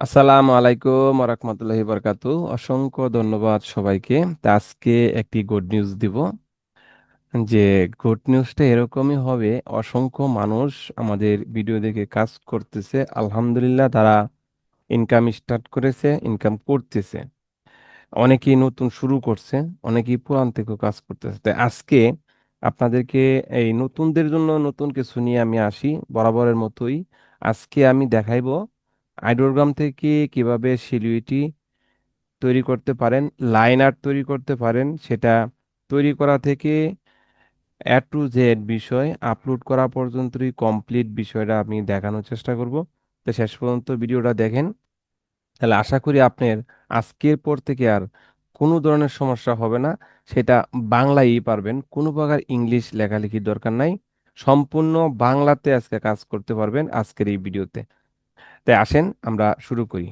আসসালামু আলাইকুম রহমতুল্লাহি বরকাতু অসংখ্য ধন্যবাদ সবাইকে। আজকে একটি গুড নিউজ দিব, যে গুড নিউজটা এরকমই হবে, অসংখ্য মানুষ আমাদের ভিডিও দেখে কাজ করতেছে। আলহামদুলিল্লাহ তারা ইনকাম স্টার্ট করেছে ইনকাম করতেছে। অনেকেই নতুন শুরু করছে, অনেকেই পুরান থেকেও কাজ করতেছে। তাই আজকে আপনাদেরকে এই নতুনদের জন্য নতুন কিছু নিয়ে আমি আসি। বরাবরের মতোই আজকে আমি দেখাইবো আইডোরগ্রাম থেকে কীভাবে সিলুইটি তৈরি করতে পারেন লাইন আর্ট তৈরি করতে পারেন, সেটা তৈরি করা থেকে এ টু জেড বিষয় আপলোড করা পর্যন্তই কমপ্লিট বিষয়টা আমি দেখানোর চেষ্টা করব। তো শেষ পর্যন্ত ভিডিওটা দেখেন। তাহলে আশা করি আপনার আজকের পর থেকে আর কোনো ধরনের সমস্যা হবে না। সেটা বাংলায়ই পারবেন, কোনো প্রকার ইংলিশ লেখালেখির দরকার নাই। সম্পূর্ণ বাংলাতে আজকে কাজ করতে পারবেন আজকের এই ভিডিওতে। তাই আসেন, আমরা শুরু করি।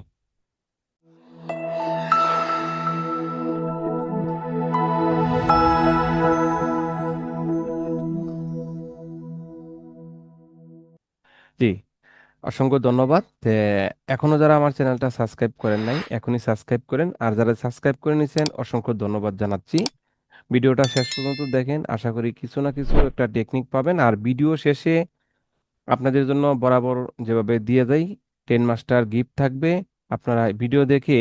জি, অসংখ্য ধন্যবাদ। এখনও যারা আমার চ্যানেলটা সাবস্ক্রাইব করেন নাই, এখনই সাবস্ক্রাইব করেন। আর যারা সাবস্ক্রাইব করে নিয়েছেন অসংখ্য ধন্যবাদ জানাচ্ছি। ভিডিওটা শেষ পর্যন্ত দেখেন, আশা করি কিছু না কিছু একটা টেকনিক পাবেন। আর ভিডিও শেষে আপনাদের জন্য বরাবর যেভাবে দিয়ে দেই টেন মাস্টার গিফট থাকবে। আপনারা ভিডিও দেখে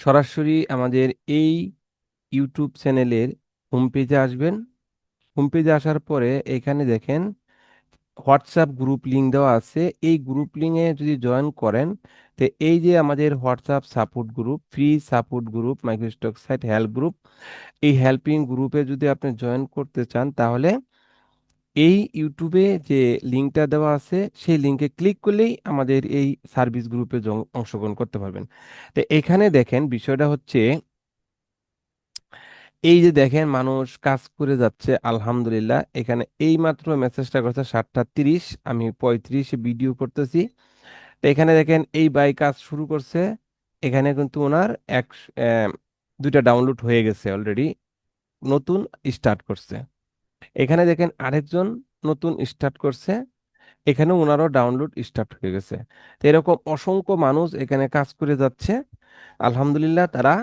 সরাসরি আমাদের এই ইউটিউব চ্যানেলের হোম পেজে আসবেন। হোম পেজে আসার পরে এখানে দেখেন হোয়াটসঅ্যাপ গ্রুপ লিঙ্ক দেওয়া আছে। এই গ্রুপ লিঙ্কে যদি জয়েন করেন, তো এই যে আমাদের WhatsApp support group, free support group microstock site help group, এই হেল্পিং গ্রুপে যদি আপনি জয়েন করতে চান, তাহলে এই ইউটিউবে যে লিঙ্কটা দেওয়া আছে, সেই লিঙ্কে ক্লিক করলেই আমাদের এই সার্ভিস গ্রুপে অংশগ্রহণ করতে পারবেন। তো এখানে দেখেন বিষয়টা হচ্ছে, এই যে দেখেন মানুষ কাজ করে যাচ্ছে, আলহামদুলিল্লাহ। এখানে এই মাত্র মেসেজটা করছে সাতটা তিরিশ, আমি পঁয়ত্রিশ ভিডিও করতেছি। তো এখানে দেখেন এই বাই কাজ শুরু করছে, এখানে কিন্তু ওনার এক দুইটা ডাউনলোড হয়ে গেছে অলরেডি নতুন স্টার্ট করছে। এখানে দেখেন আরেকজন নতুন স্টার্ট করছে এখানে ওনারও ডাউনলোড স্টার্ট হয়ে গেছে। তো এরকম অসংখ্য মানুষ এখানে কাজ করে যাচ্ছে। আলহামদুলিল্লাহ তারা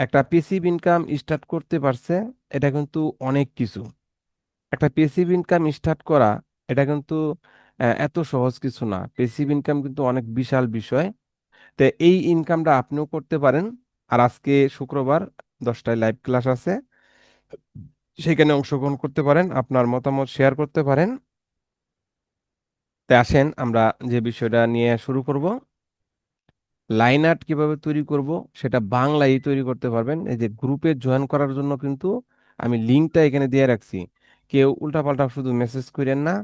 একটা পেসিভ ইনকাম স্টার্ট করতে পারছে, এটা কিন্তু অনেক কিছু। একটা পেসিভ ইনকাম স্টার্ট করা, এটা কিন্তু এত সহজ কিছু না। পেসিভ ইনকাম কিন্তু অনেক বিশাল বিষয়। তো এই ইনকামটা আপনিও করতে পারেন। আর আজকে শুক্রবার দশটায় লাইভ ক্লাস আছে। সেখানে অংশগ্রহণ করতে পারেন, আপনার মতামত শেয়ার করতে পারেন। তাই আসেন, আমরা যে বিষয়টা নিয়ে শুরু করব। লাইন আর্ট কীভাবে তৈরি করব, সেটা বাংলায় তৈরি করতে পারবেন। এই যে গ্রুপে জয়েন করার জন্য কিন্তু আমি লিঙ্কটা এখানে দিয়ে রাখছি। কেউ উল্টাপাল্টা শুধু মেসেজ করেন না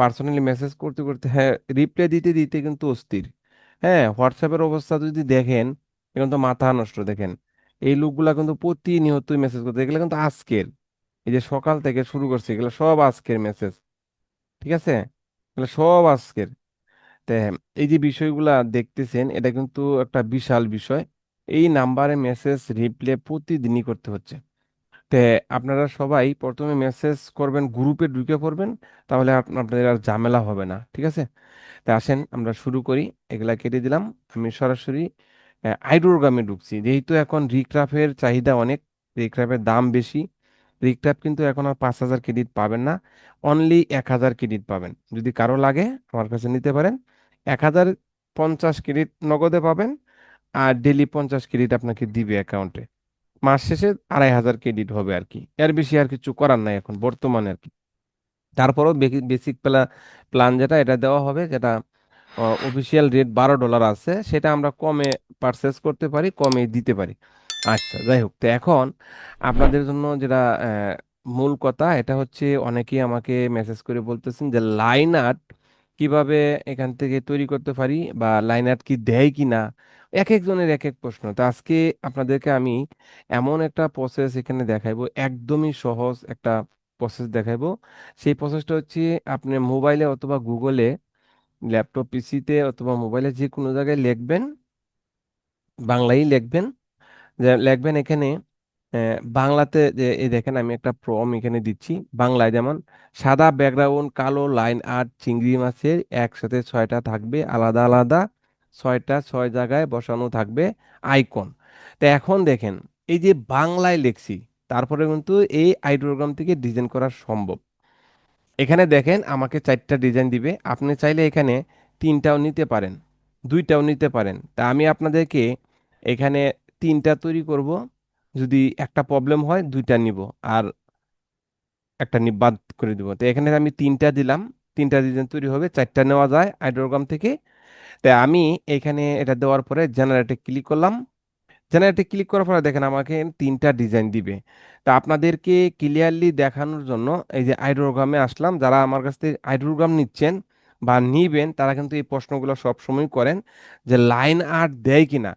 পার্সোনালি মেসেজ করতে করতে হ্যাঁ রিপ্লাই দিতে দিতে কিন্তু অস্থির। হ্যাঁ হোয়াটসঅ্যাপের অবস্থা যদি দেখেন এখন তো মাথা নষ্ট দেখেন। এই লোকগুলা কিন্তু প্রতিনিয়তই মেসেজ করতে, এগুলো কিন্তু আজকের। এই যে সকাল থেকে শুরু করছি, এগুলো সব আজকের মেসেজ ঠিক আছে? এগুলো সব আজকের। এই যে বিষয়গুলা দেখতেছেন, এটা কিন্তু একটা বিশাল বিষয়। এই নাম্বারে মেসেজ রিপ্লে প্রতিদিনই করতে হচ্ছে। তে আপনারা সবাই প্রথমে মেসেজ করবেন গ্রুপে ঢুকে পড়বেন, তাহলে আপনাদের আর ঝামেলা হবে না, ঠিক আছে? তা আসেন, আমরা শুরু করি। এগুলা কেটে দিলাম। আমি সরাসরি আইডোরগ্রামে ঢুকছি। যেহেতু এখন রিক্রাফের চাহিদা অনেক, রিক্রাফের দাম বেশি রিক্রাফ কিন্তু এখন আর পাঁচ হাজার ক্রেডিট পাবেন না। অনলি এক হাজার ক্রেডিট পাবেন। যদি কারও লাগে, আমার কাছে নিতে পারেন। এক হাজার পঞ্চাশ ক্রেডিট নগদে পাবেন আর ডেলি পঞ্চাশ ক্রেডিট আপনাকে দিবে অ্যাকাউন্টে মাস শেষে আড়াই হাজার ক্রেডিট হবে আর কি। এর বেশি আর কিছু করার নাই এখন, বর্তমানে আর কি। তারপরও বেসিক প্লা প্ল্যান যেটা, এটা দেওয়া হবে যেটা অফিসিয়াল রেট বারো ডলার আছে, সেটা আমরা কমে পারচেস করতে পারি, কমে দিতে পারি। আচ্ছা যাই হোক, তো এখন আপনাদের জন্য যেটা মূল কথা, এটা হচ্ছে অনেকেই আমাকে মেসেজ করে বলতেছেন যে লাইন আর্ট কীভাবে এখান থেকে তৈরি করতে পারি বা লাইন আর্ট কি দেয় কি না এক একজনের এক এক প্রশ্ন। তো আজকে আপনাদেরকে আমি এমন একটা প্রসেস এখানে দেখাইবো, একদমই সহজ একটা প্রসেস দেখাইবো। সেই প্রসেসটা হচ্ছে আপনি মোবাইলে অথবা গুগলে ল্যাপটপ পিসিতে অথবা মোবাইলে যে কোনো জায়গায় লিখবেন বাংলাই লিখবেন। যে লিখবেন এখানে বাংলাতে যে, এই দেখেন আমি একটা প্রম এখানে দিচ্ছি। বাংলায় যেমন, সাদা ব্যাকগ্রাউন্ড, কালো লাইন আর্ট চিংড়ি মাছের একসাথে ছয়টা থাকবে, আলাদা আলাদা ছয়টা, ছয় জায়গায় বসানো থাকবে আইকন। তো এখন দেখেন, এই যে বাংলায় লেখছি, তারপরে কিন্তু এই আইডিওগ্রাম থেকে ডিজাইন করা সম্ভব। এখানে দেখেন, আমাকে চারটা ডিজাইন দিবে। আপনি চাইলে এখানে তিনটাও নিতে পারেন, দুইটাও নিতে পারেন। তা আমি আপনাদেরকে এখানে তিনটা তৈরি করব। যদি একটা প্রবলেম হয়, দুইটা নিব আর একটা বাদ করে দিব। তো এখানে আমি তিনটা দিলাম। তিনটা ডিজাইন তৈরি হবে, চারটা নেওয়া যায় আইডিওগ্রাম থেকে। তাই আমি এখানে এটা দেওয়ার পরে জেনারেটে ক্লিক করলাম। জেনারেটে ক্লিক করার পরে দেখেন আমাকে তিনটা ডিজাইন দিবে। তা আপনাদেরকে ক্লিয়ারলি দেখানোর জন্য এই যে আইড্রোগ্রামে আসলাম, যারা আমার কাছ থেকে আইড্রোগ্রাম নিচ্ছেন বা নিবেন, তারা কিন্তু এই প্রশ্নগুলো সবসময় করেন যে লাইন আর্ট দেয় কিনা।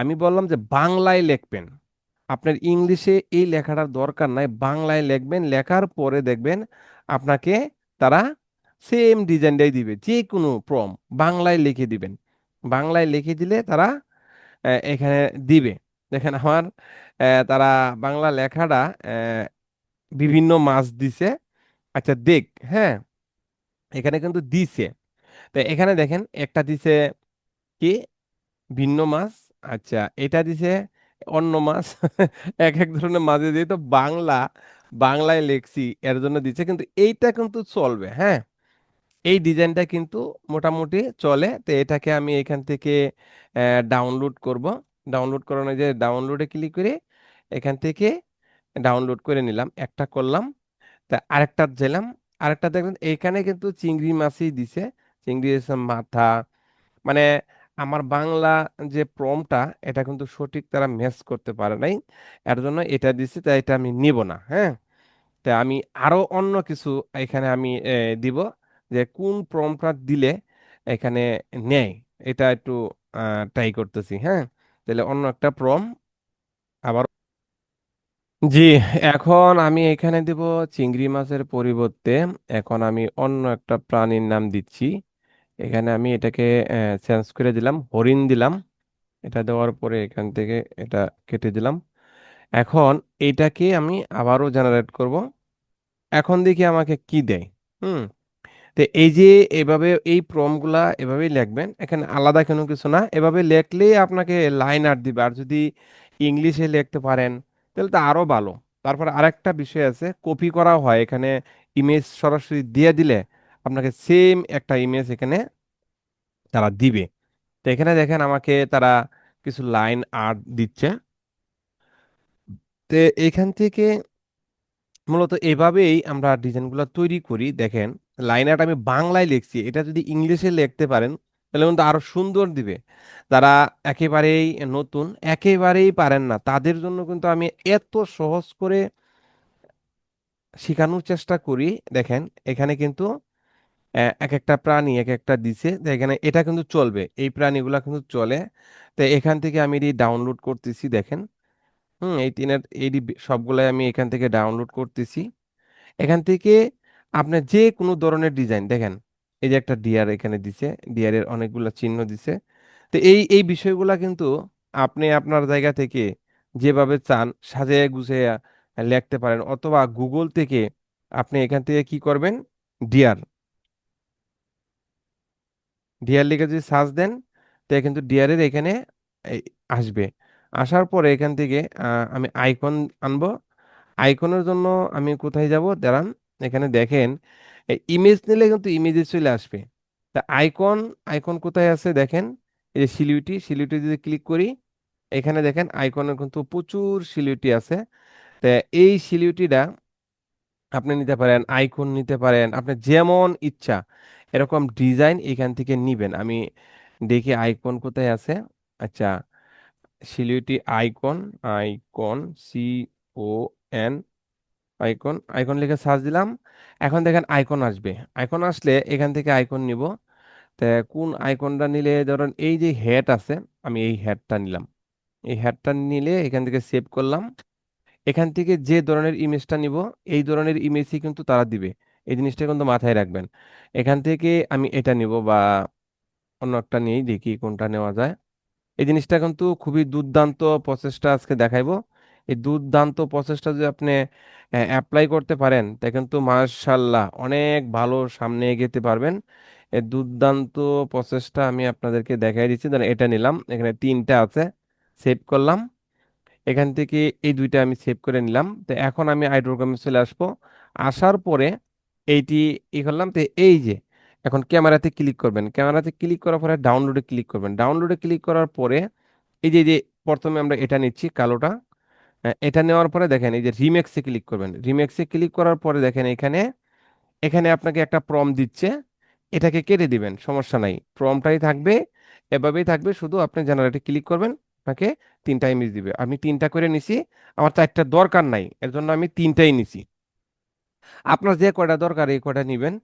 আমি বললাম যে বাংলায় লিখবেন। আপনার ইংলিশে এই লেখাটার দরকার নাই, বাংলায় লিখবেন, লেখার পরে দেখবেন আপনাকে তারা সেম ডিজাইনটাই দিবে যে কোনো প্রম বাংলায় লিখে দিবেন। বাংলায় লিখে দিলে তারা এখানে দিবে। দেখেন আমার তারা বাংলা লেখাটা বিভিন্ন মাছ দিছে। আচ্ছা দেখ হ্যাঁ এখানে কিন্তু দিছে। তো এখানে দেখেন একটা দিছে কি? ভিন্ন মাছ আচ্ছা এটা দিছে অন্য মাছ। এক এক ধরনের মাঝে দিয়ে তো বাংলা, বাংলায় লেখছি, এর জন্য দিচ্ছে। কিন্তু এইটা কিন্তু চলবে হ্যাঁ? এই ডিজাইনটা কিন্তু মোটামুটি চলে। তো এটাকে আমি এখান থেকে ডাউনলোড করব। ডাউনলোড করানো যে ডাউনলোডে ক্লিক করে এখান থেকে ডাউনলোড করে নিলাম। একটা করলাম, তা আরেকটা দিলাম। আরেকটা দেখবেন এখানে কিন্তু চিংড়ি মাছই দিছে। চিংড়ি মাথা মানে আমার বাংলা যে প্রমটা, এটা কিন্তু সঠিক তারা ম্যাচ করতে পারে নাই। এর জন্য এটা দিছি, তাই এটা আমি নিব না হ্যাঁ? তা আমি আরও অন্য কিছু এখানে আমি দিব যে কোন প্রম্পটটা দিলে এখানে নেয়। এটা একটু ট্রাই করতেছি হ্যাঁ? তাহলে অন্য একটা প্রম আবার জি, এখন আমি এখানে দিব চিংড়ি মাছের পরিবর্তে। এখন আমি অন্য একটা প্রাণীর নাম দিচ্ছি। এখানে আমি এটাকে চেঞ্জ করে দিলাম, হরিণ দিলাম। এটা দেওয়ার পরে এখান থেকে এটা কেটে দিলাম। এখন এটাকে আমি আবারও জেনারেট করব। এখন দেখি আমাকে কি দেয়, হুম? তো এই যে এভাবে এই প্রমগুলা এভাবেই লিখবেন, এখানে আলাদা কোনো কিছু না। এভাবে লিখলেই আপনাকে লাইন আর্ট দিবে। আর যদি ইংলিশে লিখতে পারেন, তাহলে তো আরও ভালো। তারপর আরেকটা বিষয় আছে কপি করা হয়। এখানে ইমেজ সরাসরি দিয়ে দিলে আপনাকে সেম একটা ইমেজ এখানে তারা দিবে। তো এখানে দেখেন আমাকে তারা কিছু লাইন আর্ট দিচ্ছে। তো এখান থেকে মূলত এভাবেই আমরা ডিজাইনগুলো তৈরি করি। দেখেন লাইন আর্ট আমি বাংলায় লিখছি, এটা যদি ইংলিশে লিখতে পারেন, তাহলে কিন্তু আরও সুন্দর দিবে। তারা একেবারেই নতুন, একেবারেই পারেন না। তাদের জন্য কিন্তু আমি এত সহজ করে শেখানোর চেষ্টা করি। দেখেন, এখানে কিন্তু এক একটা প্রাণী এক একটা দিছে, তো এখানে এটা কিন্তু চলবে। এই প্রাণীগুলা কিন্তু চলে। তো এখান থেকে আমি এটি ডাউনলোড করতেছি, দেখেন। হুম, এই তিনের, এই সবগুলাই আমি এখান থেকে ডাউনলোড করতেছি। এখান থেকে আপনার যে কোনো ধরনের ডিজাইন দেখেন, এই যে একটা ডিয়ার এখানে দিছে ডিয়ারের অনেকগুলো চিহ্ন দিছে। তো এই এই বিষয়গুলা কিন্তু আপনি আপনার জায়গা থেকে যেভাবে চান, সাজিয়ে গুছিয়ে লিখতে পারেন, অথবা গুগল থেকে আপনি এখান থেকে কি করবেন? ডিয়ার ডিয়ার লিখে যদি সার্চ দেন, তো কিন্তু ডিয়ারের এখানে আসবে। আসার পরে এখান থেকে আমি আইকন আনব। আইকনের জন্য আমি কোথায় যাব? দাঁড়ান, এখানে দেখেন ইমেজ নিলে কিন্তু ইমেজে চলে আসবে। তা আইকন আইকন কোথায় আছে দেখেন? এই যে সিলিউটি সিলিউটি যদি ক্লিক করি, এখানে দেখেন আইকনের কিন্তু প্রচুর সিলিউটি আছে। তা এই সিলিউটিটা আপনি নিতে পারেন আইকন নিতে পারেন, আপনার যেমন ইচ্ছা। এরকম ডিজাইন এখান থেকে নিবেন। আমি দেখি আইকন কোথায় আছে। আচ্ছা silhouette icon icon C O N icon icon লিখে সার্চ দিলাম। এখন দেখেন আইকন আসবে। আইকন আসলে এখান থেকে আইকন নিব। তা কোন আইকনটা নিলে, ধরেন এই যে হেড আছে, আমি এই হেডটা নিলাম। এই হেডটা নিলে এখান থেকে সেভ করলাম। এখান থেকে যে ধরনের ইমেজটা নিব, এই ধরনের ইমেজই কিন্তু তারা দিবে। এই জিনিসটা কিন্তু মাথায় রাখবেন। এখান থেকে আমি এটা নিব বা অন্য একটা নিয়েই দেখি কোনটা নেওয়া যায়। এই জিনিসটা কিন্তু খুবই দুর্দান্ত প্রসেসটা আজকে দেখাইবো। এই দুর্দান্ত প্রসেসটা যদি আপনি অ্যাপ্লাই করতে পারেন, তা কিন্তু মাশাল্লাহ অনেক ভালো সামনে এগোতে পারবেন। এই দুর্দান্ত প্রসেসটা আমি আপনাদেরকে দেখাই দিচ্ছি। ধরেন এটা নিলাম, এখানে তিনটা আছে সেভ করলাম। এখান থেকে এই দুইটা আমি সেভ করে নিলাম। তো এখন আমি আইড্রোগ্রামে চলে আসব। আসার পরে এইটি ই করলাম, তো এই যে, এখন ক্যামেরাতে ক্লিক করবেন। ক্যামেরাতে ক্লিক করার পরে ডাউনলোডে ক্লিক করবেন। ডাউনলোডে ক্লিক করার পরে এই যে যে, প্রথমে আমরা এটা নিচ্ছি, কালোটা। এটা নেওয়ার পরে দেখেন, এই যে রিমেক্সে ক্লিক করবেন। রিমেক্সে ক্লিক করার পরে দেখেন, এখানে এখানে আপনাকে একটা প্রম দিচ্ছে। এটাকে কেটে দিবেন, সমস্যা নাই। প্রমটাই থাকবে, এভাবেই থাকবে, শুধু আপনি জেনারেটে ক্লিক করবেন, আপনাকে তিনটা ইমেজ দিবে। আমি তিনটা করে নিছি, আমার চারটা দরকার নাই, এর জন্য আমি তিনটাই নিছি। আপনার যে কয়টা দরকার এই কয়টা নিবেন।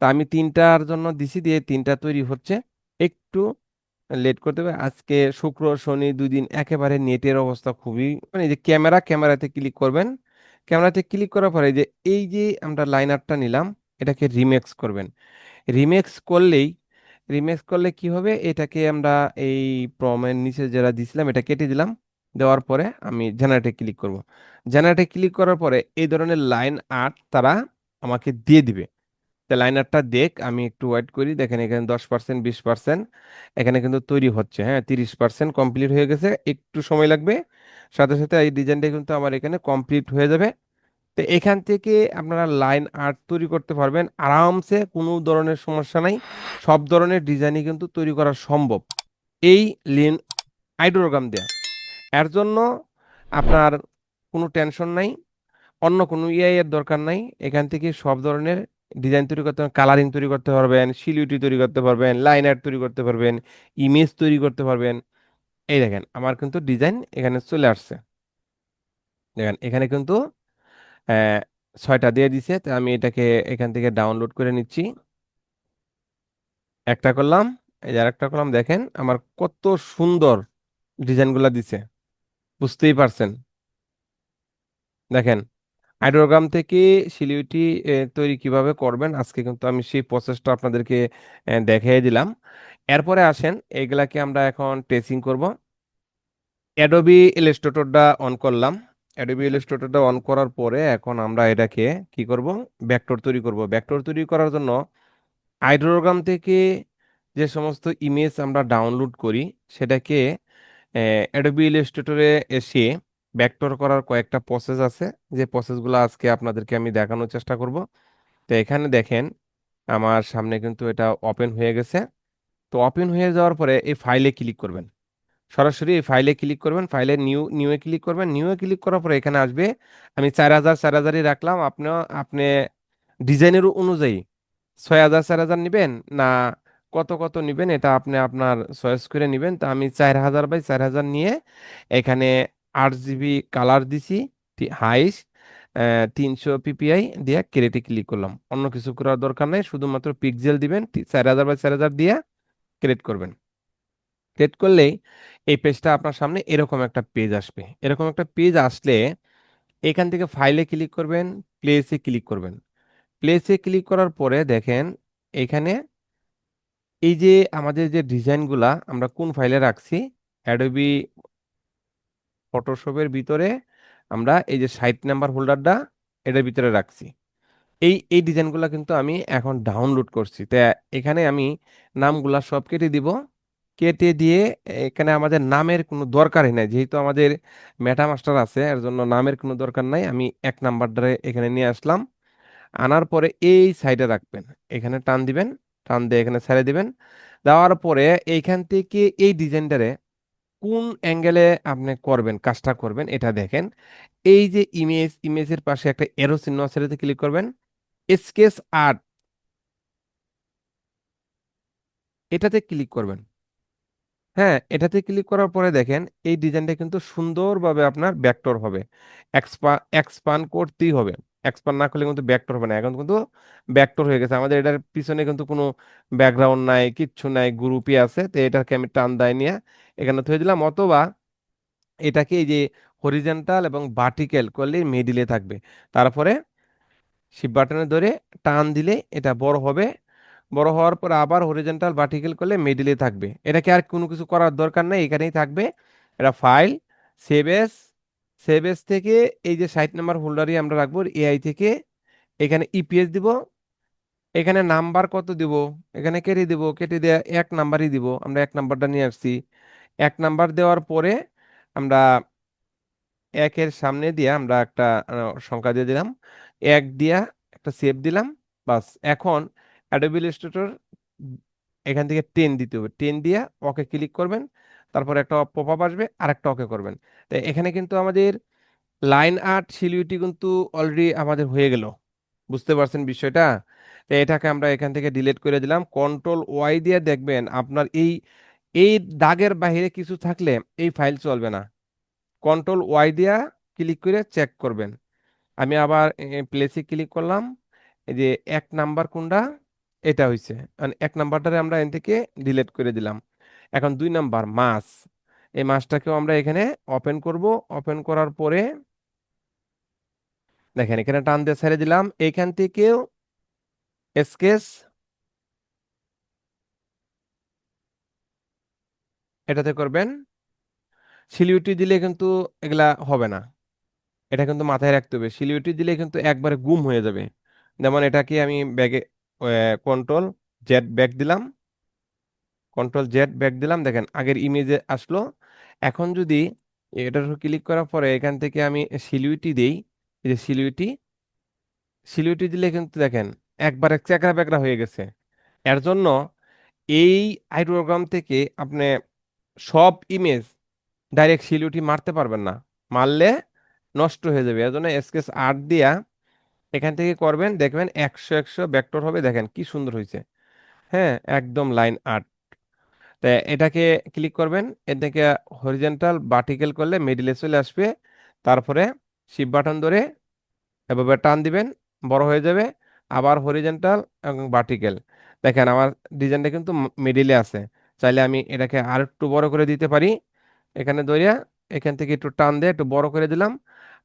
তা আমি তিনটার জন্য দিছি, দিয়ে তিনটা তৈরি হচ্ছে। একটু লেট করতে হবে। আজকে শুক্র, শনি দুই দিন একেবারে নেটের অবস্থা খুবই মানে যে ক্যামেরা, ক্যামেরাতে ক্লিক করবেন। ক্যামেরাতে ক্লিক করার পরে যে, এই যে আমরা লাইনারটা নিলাম, এটাকে রিমেক্স করবেন। রিমেক্স করলেই রিমেক্স করলে কি হবে? এটাকে আমরা এই প্রমের নিচে যারা দিছিলাম, এটা কেটে দিলাম। দেওয়ার পরে আমি জেনারেটে ক্লিক করব। জেনারেটে ক্লিক করার পরে এই ধরনের লাইন আর্ট তারা আমাকে দিয়ে দিবে। তো লাইন আর্টটা দেখ, আমি একটু ওয়েট করি, দেখেন এখানে দশ পার্সেন্ট বিশ পার্সেন্ট এখানে কিন্তু তৈরি হচ্ছে হ্যাঁ তিরিশ পার্সেন্ট কমপ্লিট হয়ে গেছে, একটু সময় লাগবে। সাথে সাথে এই ডিজাইনটা কিন্তু আমার এখানে কমপ্লিট হয়ে যাবে। তো এখান থেকে আপনারা লাইন আর্ট তৈরি করতে পারবেন, আরামসে কোনো ধরনের সমস্যা নাই, সব ধরনের ডিজাইনই কিন্তু তৈরি করা সম্ভব। এই লিন আইড্রোগ্রাম দেয়া। এর জন্য আপনার কোনো টেনশন নাই, অন্য কোনো ইআই এর দরকার নাই। এখান থেকে সব ধরনের ডিজাইন তৈরি করতে কালারিং তৈরি করতে পারবেন সিলিউটি তৈরি করতে পারবেন লাইন আর্ট তৈরি করতে পারবেন ইমেজ তৈরি করতে পারবেন। এই দেখেন, আমার কিন্তু ডিজাইন এখানে চলে আসছে। দেখেন, এখানে কিন্তু ছয়টা দিয়ে দিছে, তো আমি এটাকে এখান থেকে ডাউনলোড করে নিচ্ছি। একটা করলাম, এই যে আরেকটা করলাম, দেখেন, আমার কত সুন্দর ডিজাইনগুলো দিছে। বুঝতেই পারছেন। দেখেন আইডোগ্রাম থেকে সিলিউটি তৈরি কীভাবে করবেন, আজকে কিন্তু আমি সেই প্রসেসটা আপনাদেরকে দেখিয়ে দিলাম। এরপরে আসেন, এগুলাকে আমরা এখন টেস্টিং করব। অ্যাডোবি ইলাস্ট্রেটরটা অন করলাম। অ্যাডোবি ইলাস্ট্রেটরটা অন করার পরে এখন আমরা এটাকে কি করব? ভেক্টর তৈরি করব। ভেক্টর তৈরি করার জন্য আইড্রোগ্রাম থেকে যে সমস্ত ইমেজ আমরা ডাউনলোড করি, সেটাকে অ্যাডোবি ইলাস্ট্রেটরে এসে ব্যাকটর করার কয়েকটা প্রসেস আছে। যে প্রসেসগুলো আজকে আপনাদেরকে আমি দেখানোর চেষ্টা করব। তো এখানে দেখেন, আমার সামনে কিন্তু এটা ওপেন হয়ে গেছে। তো ওপেন হয়ে যাওয়ার পরে এই ফাইলে ক্লিক করবেন। সরাসরি এই ফাইলে ক্লিক করবেন। ফাইলে নিউ নিউয়ে ক্লিক করবেন। নিউয়ে ক্লিক করার পরে এখানে আসবে, আমি চার হাজার, চার হাজারই রাখলাম। আপনি আপনি ডিজাইনের অনুযায়ী ছয় হাজার, চার হাজার নেবেন না কত কত নেবেন এটা আপনি আপনার চয়েস করে নেবেন। তো আমি চার হাজার বাই চার হাজার নিয়ে এখানে আট জিবি কালার দিছি হাইস তিনশো পিপিআই দিয়ে ক্রিয়েটে ক্লিক করলাম। অন্য কিছু করার দরকার নেই, শুধুমাত্র পিক্সেল দিবেন চার হাজার বাই চার হাজার দিয়ে ক্রিয়েট করবেন। ক্রিয়েট করলেই এই পেজটা আপনার সামনে এরকম একটা পেজ আসবে। এরকম একটা পেজ আসলে এখান থেকে ফাইলে ক্লিক করবেন, প্লেসে ক্লিক করবেন। প্লেসে ক্লিক করার পরে দেখেন এখানে এই যে আমাদের যে ডিজাইনগুলা আমরা কোন ফাইলে রাখছি? অ্যাডোবি ফটোশপের ভিতরে আমরা এই যে সাইট নাম্বার হোল্ডারটা এটার ভিতরে রাখছি। এই এই ডিজাইনগুলো কিন্তু আমি এখন ডাউনলোড করছি। তো এখানে আমি নামগুলা সব কেটে দিব। কেটে দিয়ে এখানে আমাদের নামের কোনো দরকারই নাই। যেহেতু আমাদের মেটা মাস্টার আছে, এর জন্য নামের কোনো দরকার নাই। আমি এক নাম্বারটারে এখানে নিয়ে আসলাম। আনার পরে এই সাইডে রাখবেন। এখানে টান দিবেন। টান দিয়ে এখানে ছেড়ে দিবেন। দেওয়ার পরে এইখান থেকে এই ডিজাইনটারে কোন অ্যাঙ্গেলে আপনি করবেন, কাজটা করবেন, এটা দেখেন। এই যে ইমেজ, ইমেজের পাশে একটা এরো চিহ্ন আছে ক্লিক করবেন। স্কেচ আর্ট এটাতে ক্লিক করবেন। হ্যাঁ এটাতে ক্লিক করার পরে দেখেন, এই ডিজাইনটা কিন্তু সুন্দরভাবে আপনার ভেক্টর হবে। এক্সপা এক্সপান করতেই হবে। এক্সপান্ড না করলে কিন্তু ভেক্টর হবে না। এখন কিন্তু ভেক্টর হয়ে গেছে। আমাদের এটার পিছনে কিন্তু কোনো ব্যাকগ্রাউন্ড নাই, কিচ্ছু নাই গ্রুপই আছে। তো এটাকে আমি টান দায় নিয়ে এখানে থয়ে দিলাম। অথবা এটাকে এই যে হরিজেন্টাল এবং ভার্টিক্যাল করলে মিডিলে থাকবে। তারপরে শিপ বাটনে ধরে টান দিলে এটা বড় হবে। বড় হওয়ার পর আবার হরিজেন্টাল ভার্টিক্যাল করলে মিডিলে থাকবে। এটাকে আর কোনো কিছু করার দরকার নেই। এখানেই থাকবে। এটা file save as save as থেকে এই যে সাইট নাম্বার হোল্ডারই আমরা রাখব এআই থেকে। এখানে ইপিএস দিব। এখানে নাম্বার কত দিব? এখানে কেটে দিব। কেটে দিয়ে এক নাম্বারই দিব। আমরা এক নাম্বারটা নিয়ে আসছি। এক নাম্বার দেওয়ার পরে আমরা একের সামনে দিয়ে আমরা একটা সংখ্যা দিয়ে দিলাম। এক দিয়া একটা সেভ দিলাম। বাস, এখন অ্যাডোবি ইলাস্ট্রেটর এখান থেকে টেন দিতে হবে। টেন দিয়া ওকে ক্লিক করবেন। তারপর একটা পপ আপ আসবে আর একটা ওকে করবেন। তো এখানে কিন্তু আমাদের লাইন আর্ট সিলিউটি কিন্তু অলরেডি আমাদের হয়ে গেল। বুঝতে পারছেন বিষয়টা? তো এটাকে আমরা এখান থেকে ডিলিট করে দিলাম। কন্ট্রোল ওয়াই দিয়ে দেখবেন আপনার এই এই দাগের বাইরে কিছু থাকলে এই ফাইল চলবে না। কন্ট্রোল ওয়াই দিয়া ক্লিক করে চেক করবেন। আমি আবার প্লেসে ক্লিক করলাম। এই যে এক নাম্বার কোনটা? এটা হইছে। মানে এক নাম্বারটারে আমরা এখান থেকে ডিলিট করে দিলাম। এখন দুই নাম্বার মাস এই মাসটাকেও আমরা এখানে ওপেন করব। ওপেন করার পরে দেখেন, এখানে টান দিয়ে ছেড়ে দিলাম। এখান থেকেও স্কেচ এটাতে করবেন। সিলিউটি দিলে কিন্তু এগুলা হবে না। এটা কিন্তু মাথায় রাখতে হবে। সিলিউটি দিলে কিন্তু একবারে গুম হয়ে যাবে। যেমন এটাকে আমি ব্যাগে কন্ট্রোল জেড ব্যাগ দিলাম। কন্ট্রোল জেড ব্যাক দিলাম। দেখেন, আগের ইমেজে আসলো। এখন যদি এটার ক্লিক করার পরে এখান থেকে আমি সিলিউটি দেই, এই যে সিলিউটি সিলিউটি দিলে কিন্তু দেখেন, একবারে চ্যাকড়া ব্যাকড়া হয়ে গেছে। এর জন্য এই আইডোগ্রাম থেকে আপনি সব ইমেজ ডাইরেক্ট সিলিউটি মারতে পারবেন না। মারলে নষ্ট হয়ে যাবে। এর জন্য এসকেস আর্ট দিয়া এখান থেকে করবেন, দেখবেন একশো একশো ভেক্টর হবে। দেখেন কি সুন্দর হয়েছে। হ্যাঁ একদম লাইন আর্ট তা এটাকে ক্লিক করবেন, এর থেকে হরিজেন্টাল ভার্টিক্যাল করলে মিডিলে চলে আসবে, তারপরে শিপ বাটন ধরে এভাবে টান দিবেন, বড় হয়ে যাবে, আবার হরিজেন্টাল এবং ভার্টিক্যাল দেখেন আমার ডিজাইনটা কিন্তু মিডিলে আছে, চাইলে আমি এটাকে আর একটু বড় করে দিতে পারি। এখানে ধরিয়া এখান থেকে একটু টান দিয়ে একটু বড় করে দিলাম,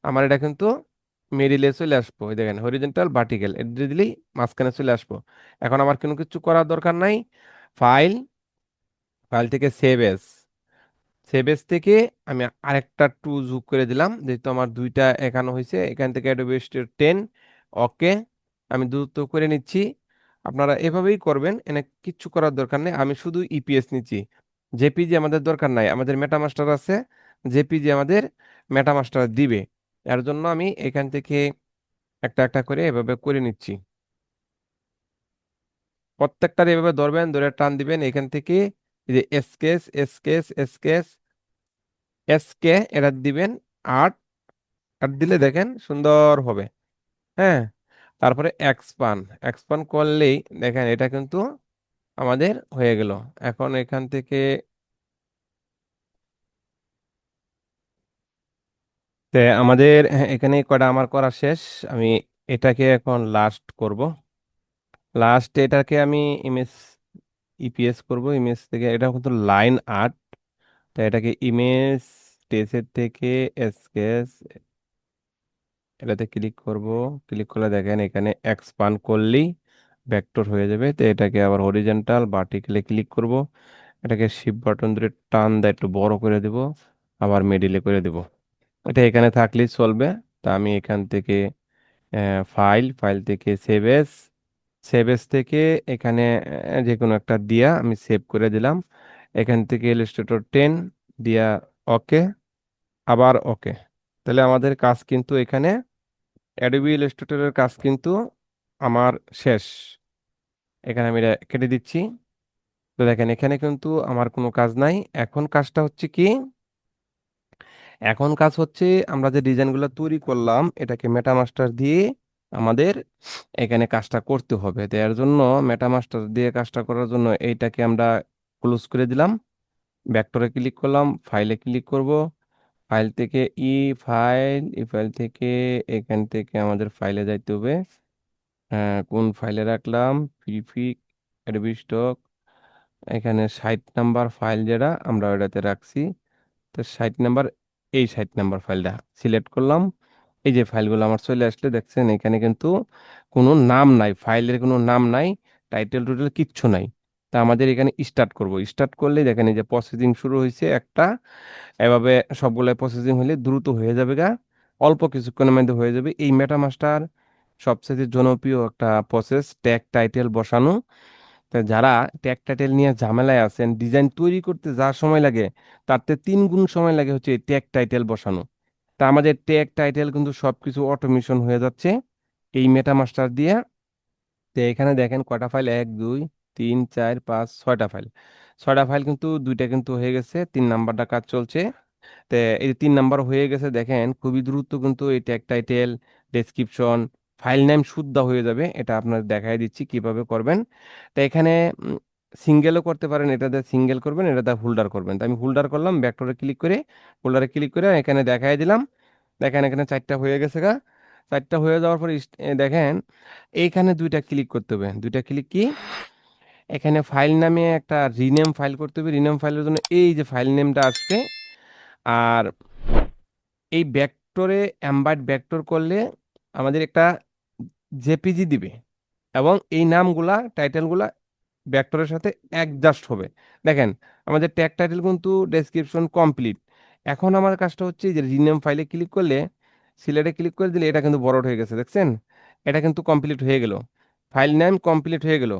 আমার এটা কিন্তু মিডিলে চলে আসব। দেখেন হরিজেন্টাল ভার্টিক্যাল এটা দিলেই মাঝখানে চলে আসব। এখন আমার কোনো কিছু করার দরকার নাই। ফাইল ফাইল থেকে সেভ এস সেভ এস থেকে আমি আরেকটা টু যোগ করে দিলাম, যেহেতু আমার দুইটা এখানে হয়েছে, এখান থেকে অ্যাডোবি টেন ওকে আমি দ্রুত করে নিচ্ছি। আপনারা এভাবেই করবেন, এনে কিচ্ছু করার দরকার নেই। আমি শুধু ইপিএস নিচ্ছি। জেপিজি আমাদের দরকার নাই, আমাদের মেটামাস্টার আছে। জেপিজি আমাদের মেটামাস্টার দিবে। এর জন্য আমি এখান থেকে একটা একটা করে এভাবে করে নিচ্ছি। প্রত্যেকটার এভাবে ধরবেন, ধরে টান দিবেন, এখান থেকে যে এসকেস এসকেস এসকেস এসকে এটা দিবেন আট আট দিলে দেখেন সুন্দর হবে। হ্যাঁ তারপরে এক্সপান এক্সপান করলেই দেখেন এটা কিন্তু আমাদের হয়ে গেল। এখন এখান থেকে আমাদের হ্যাঁ, এখানে কটা আমার করা শেষ? আমি এটাকে এখন লাস্ট করব। লাস্ট এটাকে আমি ইমেজ ইপিএস করব ইমেজ থেকে। এটা কিন্তু লাইন আর্ট তো এটাকে ইমেজ টেসের থেকে এসকেস এটাতে ক্লিক করব। ক্লিক করলে দেখেন এখানে এক্সপান্ড করলেই ভেক্টর হয়ে যাবে। তো এটাকে আবার হরিজন্টাল ভার্টিক্যালে ক্লিক করব। এটাকে শিফট বাটন ধরে টান দিয়ে একটু বড় করে দেব। আবার মিডিলে করে দেব। এটা এখানে থাকলেই চলবে। তা আমি এখান থেকে ফাইল ফাইল থেকে সেভ এস সেভ এস থেকে এখানে যে কোনো একটা দিয়া আমি সেভ করে দিলাম। এখান থেকে ইলাস্ট্রেটর টেন দিয়া ওকে, আবার ওকে। তাহলে আমাদের কাজ কিন্তু এখানে অ্যাডোবি ইলাস্ট্রেটরের কাজ কিন্তু আমার শেষ। এখানে আমি এটা কেটে দিচ্ছি। তো দেখেন, এখানে কিন্তু আমার কোনো কাজ নাই। এখন কাজটা হচ্ছে কি, এখন কাজ হচ্ছে আমরা যে ডিজাইনগুলো তৈরি করলাম, এটাকে মেটামাস্টার দিয়ে আমাদের এখানে কাজটা করতে হবে। তো এর জন্য মেটামাস্টার দিয়ে কাজটা করার জন্য এইটাকে আমরা ক্লোজ করে দিলাম। ভেক্টরে ক্লিক করলাম ফাইলে ক্লিক করব। ফাইল থেকে ই ফাইল ই ফাইল থেকে এখান থেকে আমাদের ফাইলে যাইতে হবে। হ্যাঁ কোন ফাইলে রাখলাম? প্রিফিক অ্যাডোবি স্টক এখানে ষাট নাম্বার ফাইল যেটা, আমরা ওটাতে রাখছি। তো ষাট নাম্বার এই ষাট নাম্বার ফাইলটা সিলেক্ট করলাম। এই যে ফাইলগুলো আমার চলে আসলে দেখছেন, এখানে কিন্তু কোনো নাম নাই, ফাইলের কোনো নাম নাই, টাইটেল টুটেল কিচ্ছু নাই। তা আমাদের এখানে স্টার্ট করব। স্টার্ট করলে দেখেন এই যে প্রসেসিং শুরু হয়েছে একটা, এভাবে সবগুলো প্রসেসিং হলে দ্রুত হয়ে যাবে গা, অল্প কিছুক্ষণের মধ্যে হয়ে যাবে। এই মেটামাস্টার সবচেয়ে জনপ্রিয় একটা প্রসেস ট্যাগ টাইটেল বসানো। তা যারা ট্যাগ টাইটেল নিয়ে ঝামেলায় আছেন ডিজাইন তৈরি করতে যা সময় লাগে থেকে তিন গুণ সময় লাগে হচ্ছে ট্যাগ টাইটেল বসানো। তা আমাদের ট্যাগ টাইটেল কিন্তু সবকিছু অটোমেশন হয়ে যাচ্ছে। এই মেটা মাস্টার দিয়ে তো এখানে দেখেন কয়টা ফাইল এক, দুই, তিন, চার, পাঁচ, ছয়টা ফাইল ছয়টা ফাইল কিন্তু দুইটা কিন্তু হয়ে গেছে, তিন নাম্বারটা কাজ চলছে। তো এই তিন নাম্বার হয়ে গেছে, দেখেন খুবই দ্রুত কিন্তু এই tag title description file name শুদ্ধ হয়ে যাবে। এটা আপনার দেখাই দিচ্ছি কীভাবে করবেন। তো এখানে সিঙ্গেলও করতে পারেন এটাতে সিঙ্গেল করবেন এটাতে হোল্ডার করবেন। তো আমি হোল্ডার করলাম ব্যাকটোরে ক্লিক করে হোল্ডারে ক্লিক করে এখানে দেখাই দিলাম। দেখেন এখানে চারটা হয়ে গেছে গা। চারটা হয়ে যাওয়ার পরে দেখেন, এইখানে দুইটা ক্লিক করতে হবে। দুইটা ক্লিক কি? এখানে ফাইল নামে একটা রিনেম ফাইল করতে হবে। রিনেম ফাইলের জন্য এই যে ফাইল নেমটা আসবে, আর এই ভেক্টরে অ্যাম্বাইড ভেক্টর করলে আমাদের একটা জেপিজি দিবে, এবং এই নামগুলা টাইটেলগুলা ভেক্টরের সাথে অ্যাডজাস্ট হবে। দেখেন, আমাদের ট্যাগ টাইটেল কিন্তু ডেসক্রিপশন কমপ্লিট এখন আমার কাজটা হচ্ছে যে রিনেম ফাইলে ক্লিক করলে সিলেটে ক্লিক করে দিলে এটা কিন্তু বড় হয়ে গেছে, দেখছেন? এটা কিন্তু কমপ্লিট হয়ে গেল। ফাইল নেম কমপ্লিট হয়ে গেল।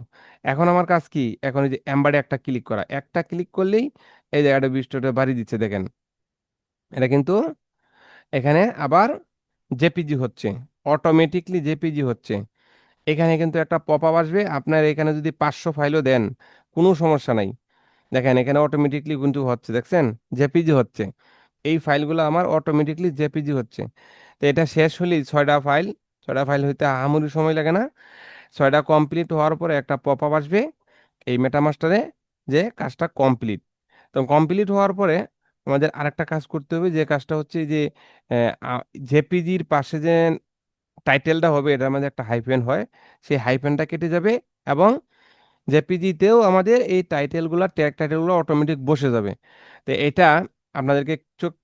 এখন আমার কাজ কি? এখন এই যে অ্যাম্বারে একটা ক্লিক করা। একটা ক্লিক করলেই এই জায়গাটা বিষ্টটা বাড়ি দিচ্ছে, দেখেন? এটা কিন্তু এখানে আবার জেপিজি হচ্ছে। অটোমেটিকলি জেপিজি হচ্ছে। এখানে কিন্তু একটা পপ আপ আসবে। আপনার এখানে যদি পাঁচশো ফাইলও দেন, কোনো সমস্যা নাই। দেখেন, এখানে অটোমেটিকলি কিন্তু হচ্ছে, দেখছেন? জেপিজি হচ্ছে। এই ফাইলগুলো আমার অটোমেটিকলি জেপিজি হচ্ছে। তো এটা শেষ হলেই ছয়টা ফাইল ছয়টা ফাইল হইতে আহামরি সময় লাগে না। ছয়টা কমপ্লিট হওয়ার পরে একটা পপ আপ আসবে এই মেটামাস্টারে যে কাজটা কমপ্লিট তো কমপ্লিট হওয়ার পরে আমাদের আরেকটা কাজ করতে হবে, যে কাজটা হচ্ছে যে জেপিজির পাশে যে টাইটেলটা হবে, এটার মধ্যে একটা হাইফেন হয়। সেই হাইফেনটা কেটে যাবে এবং জেপিজিতেও আমাদের এই টাইটেলগুলো ট্যাগ টাইটেলগুলো অটোমেটিক বসে যাবে। তো এটা আপনাদেরকে চোখ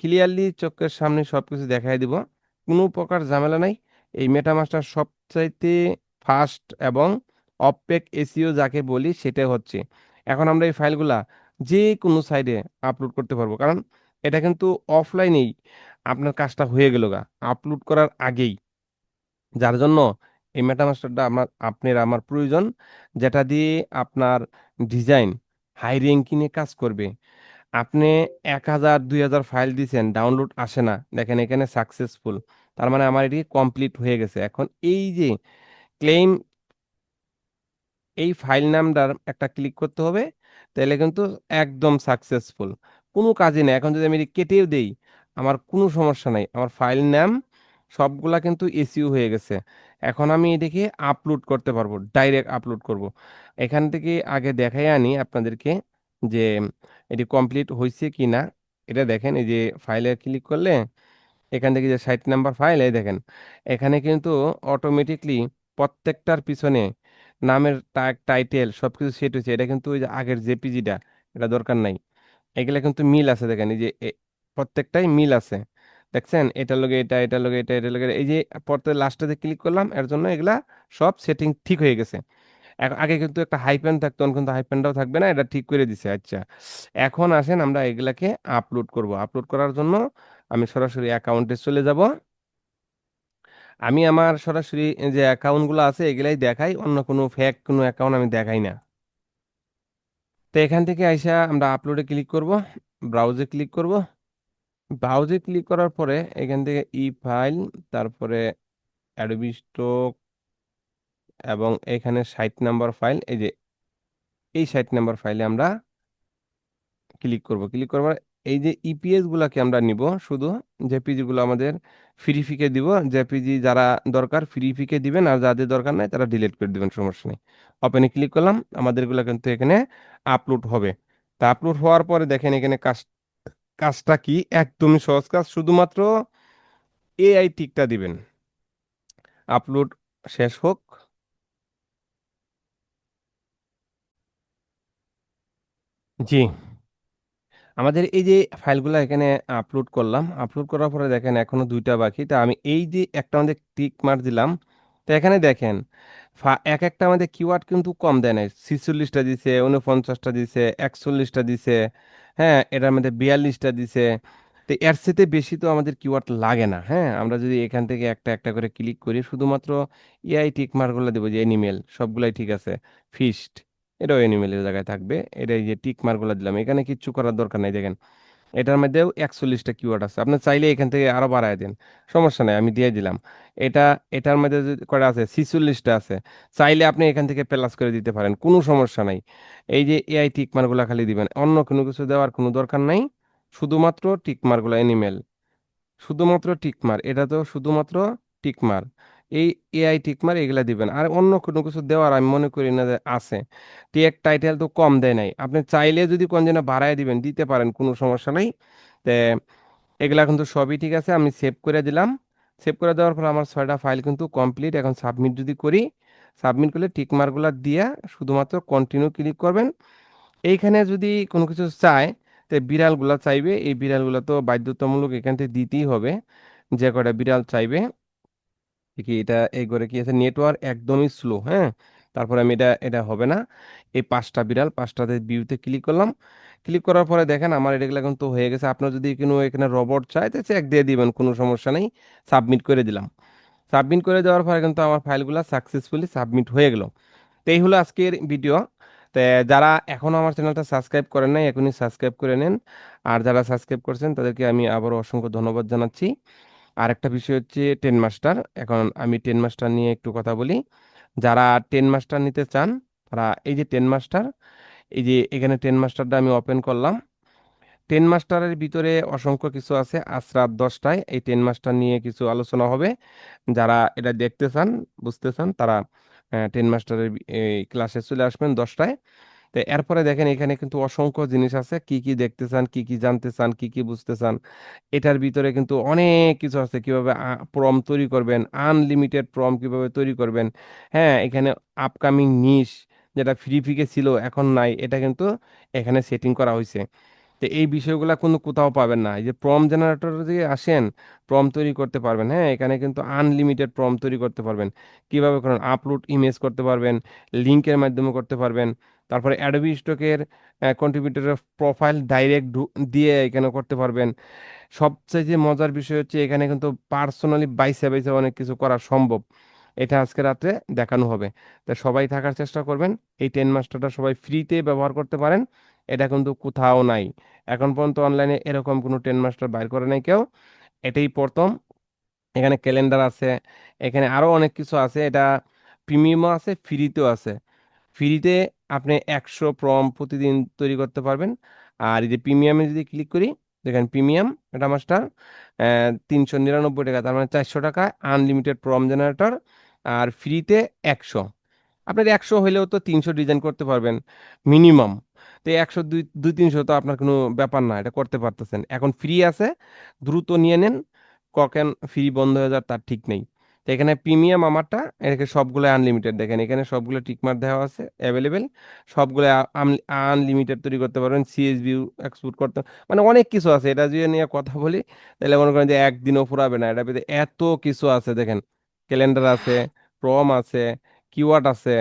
ক্লিয়ারলি চোখের সামনে সব কিছু দেখাই দিব। কোনো প্রকার ঝামেলা নাই। এই মেটামাস্টার সবচাইতে ফাস্ট এবং অপেক এসিও যাকে বলি সেটা হচ্ছে। এখন আমরা এই ফাইলগুলা যে কোনো সাইডে আপলোড করতে পারব। কারণ এটা কিন্তু অফলাইনেই আপনার কাজটা হয়ে গেল গা। আপলোড করার আগেই। যার জন্য এই মেটামাস্টারটা আমার, আপনার আমার প্রয়োজন, যেটা দিয়ে আপনার ডিজাইন হাই র্যাঙ্কিংয়ে কাজ করবে। আপনি এক হাজার, দুই হাজার ফাইল দিয়েছেন ডাউনলোড আসে না, দেখেন এখানে সাকসেসফুল তার মানে আমার এটি কমপ্লিট হয়ে গেছে। এখন এই যে ক্লেম এই ফাইল নামটার একটা ক্লিক করতে হবে, তাহলে কিন্তু একদম সাকসেসফুল কোনো কাজই নেই এখন যদি আমি এটি কেটেও দেই, আমার কোনো সমস্যা নাই, আমার ফাইল নাম সবগুলা কিন্তু এসইউ হয়ে গেছে। এখন আমি এটাকে আপলোড করতে পারব ডাইরেক্ট আপলোড করব। এখান থেকে আগে দেখাই আনি আপনাদেরকে যে এটি কমপ্লিট হয়েছে কি না এটা দেখেন, এই যে ফাইলে ক্লিক করলে, এখান থেকে যে ষাট নাম্বার ফাইল এই দেখেন, এখানে কিন্তু অটোমেটিকলি প্রত্যেকটার পিছনে নামের টাইটেল সবকিছু সেট হয়েছে। এটা কিন্তু ওই যে আগের জেপিজিটা এটা দরকার নাই। এগুলা কিন্তু মিল আছে, দেখেন, এই যে প্রত্যেকটাই মিল আছে। দেখছেন? এটার লগে এটা এটার লগে এটা এটার লগে এই যে পড়তে লাস্টে ক্লিক করলাম, এর জন্য এগুলা সব সেটিং ঠিক হয়ে গেছে। আগে কিন্তু একটা হাইপেন থাকতো এখন কিন্তু হাইপেনটাও থাকবে না, এটা ঠিক করে দিছে আচ্ছা। এখন আসেন আমরা এগুলাকে আপলোড করব। আপলোড করার জন্য আমি সরাসরি অ্যাকাউন্টে চলে যাব। আমি আমার সরাসরি যে অ্যাকাউন্টগুলো আছে, এগুলাই দেখাই, অন্য কোনো ফেক কোনো অ্যাকাউন্ট আমি দেখাই না। তো এখান থেকে আইসা আমরা আপলোডে ক্লিক করব ব্রাউজে ক্লিক করব। ব্রাউজে ক্লিক করার পরে এখান থেকে ই ফাইল, তারপরে অ্যাডোবি স্টক এবং এখানে ষাট নাম্বার ফাইল, এই যে এই ষাট নাম্বার ফাইলে আমরা ক্লিক করব। ক্লিক করবার এই যে ইপিএস গুলাকে আমরা নিব, শুধু জেপিজি গুলো আমাদের ফ্রি ফিকে দিব। জেপিজি যারা দরকার ফ্রি ফিকে দিবেন, আর যাদের দরকার নাই তারা ডিলিট করে দিবেন, সমস্যা নেই। ওপেনে ক্লিক করলাম, আমাদেরগুলা কিন্তু এখানে আপলোড হবে। তা আপলোড হওয়ার পরে দেখেন এখানে কাজ কাজটা কি? একদমই সহজ কাজ। শুধুমাত্র এআই টিকটা দিবেন। আপলোড শেষ হোক। জি। আমাদের এই যে ফাইলগুলো এখানে আপলোড করলাম। আপলোড করার পরে দেখেন এখনও দুইটা বাকি। তা আমি এই যে একটা আমাদের টিক মার দিলাম। তো এখানে দেখেন এক একটা আমাদের কিওয়ার্ড কিন্তু কম দেয় নাই। ছিচল্লিশটা দিছে উনপঞ্চাশটা দিছে, একচল্লিশটা দিছে হ্যাঁ এটার মধ্যে বিয়াল্লিশটা দিছে। তো এর সাথে বেশি তো আমাদের কিওয়ার্ড লাগে না হ্যাঁ? আমরা যদি এখান থেকে একটা একটা করে ক্লিক করি, শুধুমাত্র এআই টিক মার্কগুলো দেবো, যে এনিমেল সবগুলাই ঠিক আছে। ফিস্ট এটাও এনিমেলের জায়গায় থাকবে এটা যে টিক মার্কগুলো দিলাম। এখানে কিচ্ছু করার দরকার নাই, দেখেন। এটার মধ্যেও একচল্লিশটা কিওয়ার্ড আছে। আপনি চাইলে এখান থেকে আরও বাড়ায় দেন। সমস্যা নাই, আমি দিয়ে দিলাম। এটা, এটার মধ্যে যে কয়টা আছে, ছিচল্লিশটা আছে। চাইলে আপনি এখান থেকে প্লাস করে দিতে পারেন, কোনো সমস্যা নাই। এই যে এআই টিক মার্কগুলো খালি দিবেন, অন্য কোনো কিছু দেওয়ার কোনো দরকার নাই। শুধুমাত্র টিক মার্কগুলো এনিমেল শুধুমাত্র টিকমার এটা তো শুধুমাত্র টিকমার এই এআই টিকমার এগুলা দিবেন। আর অন্য কোনো কিছু দেওয়ার আমি মনে করি না যে আছে। টেক টাইটেল তো কম দেয় নাই। আপনি চাইলে যদি কোন যেন বাড়ায় দিবেন, দিতে পারেন, কোনো সমস্যা নাই। তে এগুলা কিন্তু সবই ঠিক আছে, আমি সেভ করে দিলাম। সেভ করে দেওয়ার পর আমার ছয়টা ফাইল কিন্তু কমপ্লিট এখন সাবমিট যদি করি সাবমিট করলে টিকমার্কগুলো দিয়ে শুধুমাত্র কন্টিনিউ ক্লিক করবেন। এইখানে যদি কোনো কিছু চায়, তো বিড়ালগুলা চাইবে। এই বিড়ালগুলো তো বাধ্যতামূলক এখান থেকে দিতেই হবে। যে কটা বিড়াল চাইবে। কি এটা এই করে কি আছে? নেটওয়ার্ক একদমই স্লো হ্যাঁ? তারপরে আমি এটা এটা হবে না। এই পাঁচটা বিড়াল, পাঁচটাতে ভিউতে ক্লিক করলাম। ক্লিক করার পরে দেখেন আমার এগুলো কিন্তু হয়ে গেছে। আপনার যদি কোনো এখানে রবট চাই তো চেক দিয়ে দিবেন, কোনো সমস্যা নেই। সাবমিট করে দিলাম। সাবমিট করে দেওয়ার পরে কিন্তু আমার ফাইলগুলো সাকসেসফুলি সাবমিট হয়ে গেল। তো এই হলো আজকের ভিডিও তো যারা এখনও আমার চ্যানেলটা সাবস্ক্রাইব করেন নাই, এখনই সাবস্ক্রাইব করে নেন। আর যারা সাবস্ক্রাইব করছেন, তাদেরকে আমি আবারও অসংখ্য ধন্যবাদ জানাচ্ছি। আর একটা বিষয় হচ্ছে টেন মাস্টার এখন আমি টেন মাস্টার নিয়ে একটু কথা বলি। যারা টেন মাস্টার নিতে চান, তারা এই যে টেন মাস্টার এই যে এখানে টেন মাস্টারটা আমি ওপেন করলাম। টেন মাস্টারের ভিতরে অসংখ্য কিছু আছে, আজ রাত দশটায় এই টেন মাস্টার নিয়ে কিছু আলোচনা হবে। যারা এটা দেখতে চান, বুঝতে চান, তারা টেন মাস্টারের ক্লাসে চলে আসবেন দশটায়। তো এরপরে দেখেন এখানে কিন্তু অসংখ্য জিনিস আছে। কি কি দেখতে চান, কি কি জানতে চান, কি কি বুঝতে চান, এটার ভিতরে কিন্তু অনেক কিছু আছে। কীভাবে প্রম তৈরি করবেন আনলিমিটেড প্রম কীভাবে তৈরি করবেন হ্যাঁ এখানে আপকামিং নিশ যেটা ফ্রি ফিকে ছিল, এখন নাই, এটা কিন্তু এখানে সেটিং করা হয়েছে তো এই বিষয়গুলো কোনো কোথাও পাবেন না। এই যে প্রম জেনারেটর দিয়ে আসেন, প্রম তৈরি করতে পারবেন হ্যাঁ এখানে কিন্তু আনলিমিটেড প্রম তৈরি করতে পারবেন। কীভাবে করেন? আপলোড ইমেজ করতে পারবেন লিঙ্কের মাধ্যমে করতে পারবেন। তারপরে অ্যাডোবি স্টকের কন্ট্রিবিউটরের প্রোফাইল ডাইরেক্ট দিয়ে এখানে করতে পারবেন। সবচেয়ে যে মজার বিষয় হচ্ছে এখানে কিন্তু পার্সোনালি বাইসে বাইসে অনেক কিছু করা সম্ভব। এটা আজকে রাত্রে দেখানো হবে। তা সবাই থাকার চেষ্টা করবেন। এই টেন মাস্টারটা সবাই ফ্রিতে ব্যবহার করতে পারেন। এটা কিন্তু কোথাও নাই। এখন পর্যন্ত অনলাইনে এরকম কোনো টেন মাস্টার বাইর করে নাই কেউ। এটাই প্রথম। এখানে ক্যালেন্ডার আছে। এখানে আরও অনেক কিছু আছে। এটা প্রিমিয়ামও আছে ফ্রিতেও আছে। ফ্রিতে আপনি একশো প্রম প্রতিদিন তৈরি করতে পারবেন। আর এই যে প্রিমিয়ামে যদি ক্লিক করি, দেখেন প্রিমিয়াম, এটা মাস্টার তিনশো নিরানব্বই টাকা, তার মানে চারশো টাকা আনলিমিটেড প্রম জেনারেটর, আর ফ্রিতে একশো। আপনার একশো হইলেও তো তিনশো ডিজাইন করতে পারবেন, মিনিমাম। তো একশো দুই দুই তিনশো তো আপনার কোনো ব্যাপার না, এটা করতে পারতেছেন। এখন ফ্রি আছে, দ্রুত নিয়ে নেন কখন ফ্রি বন্ধ হয়ে যাওয়ার তার ঠিক নেই। তো এখানে প্রিমিয়াম আমারটা এখানে সবগুলো আনলিমিটেড দেখেন, এখানে সবগুলো টিকমার দেওয়া আছে অ্যাভেলেবেল সবগুলো আনলিমিটেড তৈরি করতে পারবেন সিএসবি এক্সপোর্ট করতে মানে অনেক কিছু আছে, এটা যদি নিয়ে কথা বলি, তাহলে মনে করেন যে একদিনও ফুরাবে না, এটা ভিতরে এত কিছু আছে দেখেন ক্যালেন্ডার আছে প্রম আছে কিওয়ার্ড আছে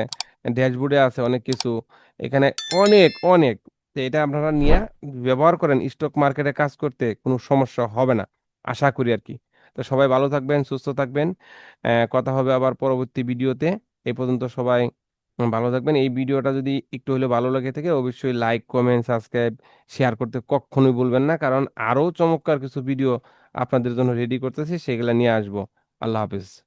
ড্যাশবোর্ডে আছে অনেক কিছু, এখানে অনেক অনেক এটা আপনারা নিয়ে ব্যবহার করেন স্টক মার্কেটে কাজ করতে কোনো সমস্যা হবে না, আশা করি আর কি। তো সবাই ভালো থাকবেন, সুস্থ থাকবেন। কথা হবে আবার পরবর্তী ভিডিওতে। এই পর্যন্ত সবাই ভালো থাকবেন। এই ভিডিওটা যদি একটু হলেও ভালো লাগে থাকে, অবশ্যই লাইক, কমেন্ট, সাবস্ক্রাইব, শেয়ার করতে কখনোই বলবেন না। কারণ আরও চমৎকার কিছু ভিডিও আপনাদের জন্য রেডি করতেছি, সেগুলো নিয়ে আসব। আল্লাহ হাফিজ।